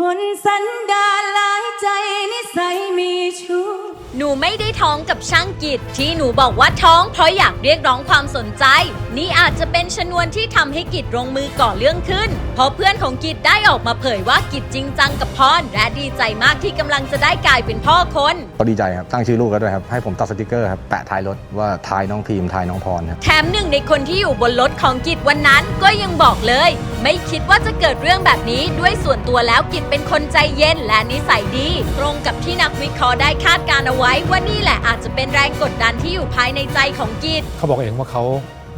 มนต์สันดานหลายใจนิสัยมีชู้หนูไม่ได้ท้องกับช่างกิจที่หนูบอกว่าท้องเพราะอยากเรียกร้องความสนใจ นี่อาจจะเป็นชนวนที่ทำให้กิจลงมือก่อเรื่องขึ้น เพราะเพื่อนของกิจได้ออกมาเผยว่ากิจจริงจังกับพรและดีใจมากที่กำลังจะได้กลายเป็นพ่อคน ก็ดีใจครับ ตั้งชื่อลูกก็ด้วยครับ ให้ผมตัดสติกเกอร์ครับ แปะท้ายรถว่าทายน้องทีมทายน้องพรครับ แถมหนึ่งในคนที่อยู่บนรถของกิจวันนั้นก็ยังบอกเลย ไม่คิดว่าจะเกิดเรื่องแบบนี้ด้วยส่วนตัวแล้วกิจเป็นคนใจเย็นและนิสัยดี ตรงกับที่นักวิเคราะห์ได้คาดการเอาไว้ว่านี่แหละอาจจะเป็นแรงกดดันที่อยู่ภายในใจของกิจเขาบอกเองว่าเขา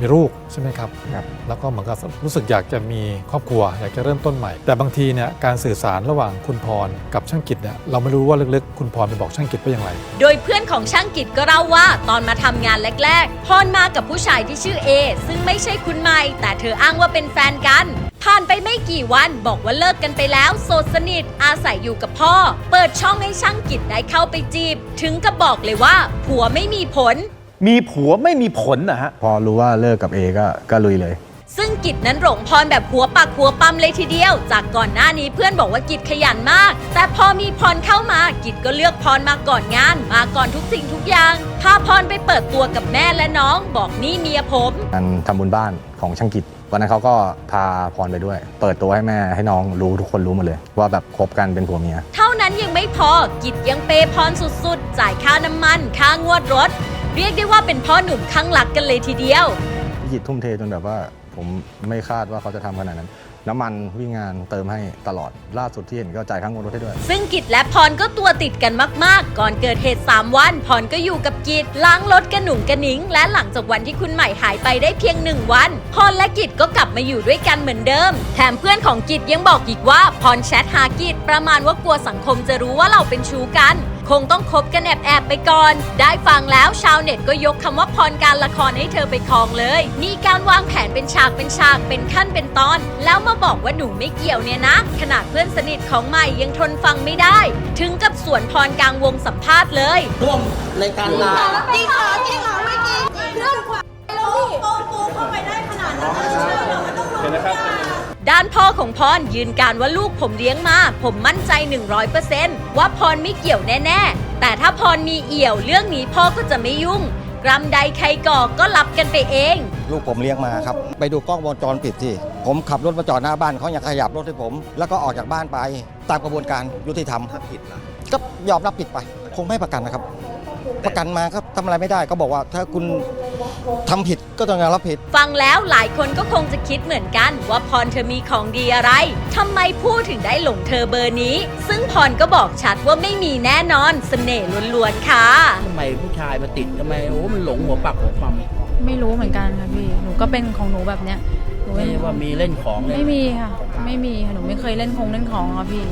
มีลูกใช่ไหมครับ ครับ แล้วก็เหมือนกับรู้สึกอยากจะมีครอบครัว อยากจะเริ่มต้นใหม่ แต่บางทีเนี่ยการสื่อสารระหว่างคุณพรกับช่างกิจเนี่ยเราไม่รู้ว่าลึกๆ คุณพรไปบอกช่างกิจว่าอย่างไร โดยเพื่อนของช่างกิจก็เล่าว่า ตอนมาทำงานแรกๆ พรมากับผู้ชายที่ชื่อเอซึ่งไม่ใช่คุณใหม่ แต่เธออ้างว่าเป็นแฟนกัน ผ่านไปไม่กี่วันบอกว่าเลิกกันไปแล้ว โสดสนิทอาศัยอยู่กับพ่อ เปิดช่องให้ช่างกิจได้เข้าไปจีบ ถึงกับบอกเลยว่าผัวไม่มีผล มีผัวไม่มีผลนะฮะ พอรู้ว่าเลิกกับเอก็ก็ลุยเลย ซึ่งกิจนั้นหลงพรแบบหัวปักหัวปั๊มเลยทีเดียว จากก่อนหน้านี้เพื่อนบอกว่ากิจขยันมาก แต่พอมีพรเข้ามากิจก็เลือกพรมาก่อนงาน มาก่อนทุกสิ่งทุกอย่างพาพรไปเปิดตัวกับแม่และน้อง บอกนี่เมียผม งานทำบุญบ้านของช่างกิจวันนั้นเขาก็พาพรไปด้วย เปิดตัวให้แม่ให้น้องรู้ทุกคนรู้หมดเลย ว่าแบบคบกันเป็นผัวเมีย เท่านั้นยังไม่พอ กิจยังเปย์พรสุดๆ จ่ายค่าน้ำมัน ค่างวดรถ เรียกได้ว่าเป็นพ่อหนุ่มข้างหลักกันเลยทีเดียวพี่กิจทุ่มเทจนแบบว่าผมไม่คาดว่าเขาจะทำขนาดนั้น น้ำมันวิ่งงานเติมให้ตลอดล่าสุดที่เห็นก็จ่ายค่างวดรถให้ด้วย ซึ่งกิจและพรก็ตัวติดกันมาก ๆ ก่อนเกิดเหตุ 3 วัน พรก็อยู่กับกิจล้างรถกระหนุ่งกระหนิง และหลังจากวันที่คุณใหม่หายไปได้เพียงหนึ่งวัน พรและกิจก็กลับมาอยู่ด้วยกันเหมือนเดิม แถมเพื่อนของกิจยังบอกอีกว่าพรแชทหากิจประมาณว่ากลัวสังคมจะรู้ว่าเราเป็นชู้กันคงต้องคบกันแอบๆไปก่อน ได้ฟังแล้วชาวเน็ตก็ยกคำว่าพรการละครให้เธอไปครองเลย มีการวางแผนเป็นฉากเป็นฉากเป็นขั้นเป็นตอน แล้วมาบอกว่าหนูไม่เกี่ยวเนี่ยนะ ขนาดเพื่อนสนิทของใหม่ยังทนฟังไม่ได้ ถึงกับสวนพรกลางวงสัมภาษณ์เลยร่วมในการลาจริงเหรอจริงเหรอไม่จริงเรื่อง พ่อของพรยืนการว่าลูกผมเลี้ยงมา ผมมั่นใจ 100%ว่าพรไม่เกี่ยวแน่ ๆ แต่ถ้าพรมีเอี่ยวเรื่องนี้พ่อก็จะไม่ยุ่ง กรรมใดใครก่อก็รับกันไปเอง ลูกผมเลี้ยงมาครับ ไปดูกล้องวงจรปิดที่ผมขับรถมาจอดหน้าบ้านเขาอยากขยับรถให้ผม แล้วก็ออกจากบ้านไป ตามกระบวนการยุติธรรมถ้าผิดล่ะก็ยอมรับผิดไป คงไม่ประกันนะครับ ประกันมาก็ทำอะไรไม่ได้ก็บอกว่า ถ้าคุณ ทำผิดก็ต้องยอมรับผิด ฟังแล้วหลายคนก็คงจะคิดเหมือนกันว่าพรเธอมีของดีอะไรทำไมพูดถึงได้หลงเธอเบอร์นี้ ซึ่งพรก็บอกชัดว่าไม่มีแน่นอนเสน่ห์ล้วนๆค่ะ ทำไมผู้ชายมาติดทำไมโอ้มันหลงหัวปักหัวปั๊มไม่รู้เหมือนกันค่ะพี่ หนูก็เป็นของหนูแบบเนี้ยหนูไม่ไม่ใช่ว่ามีเล่นของเลยไม่มีค่ะ ไม่มีค่ะ หนูไม่เคยเล่นคงเล่นของค่ะพี่